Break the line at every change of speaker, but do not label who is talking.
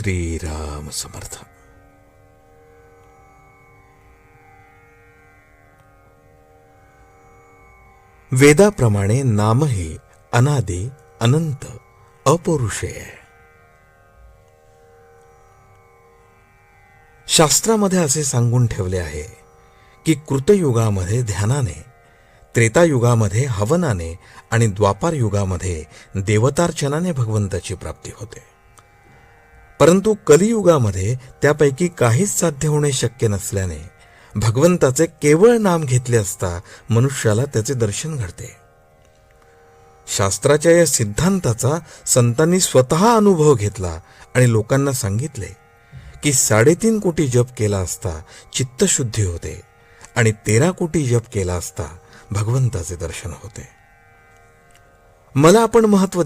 श्रीराम समर्थ. वेदाप्रमाणे नामही अनादि अनंत अपौरुषेय आहे शास्त्रामध्ये असे सांगून ठेवले आहे की कृतयुगामध्ये ध्यानाने त्रेतायुगामध्ये हवनाने आणि द्वापार युगामध्ये देवतार्चनाने भगवंताची प्राप्ती होते. परंतु कलियुगामध्ये त्यापैकी काहीच साध्य होणे शक्य नसल्याने भगवंताचे केवळ नाम घेतले असता मनुष्याला त्याचे दर्शन घडते. शास्त्राच्या या सिद्धांताचा संतांनी स्वतः अनुभव घेतला आणि लोकांना सांगितले की साडेतीन कोटी जप केला असता चित्तशुद्धी होते आणि तेरा कोटी जप केला असता भगवंताचे दर्शन होते. मला आपण महत्त्व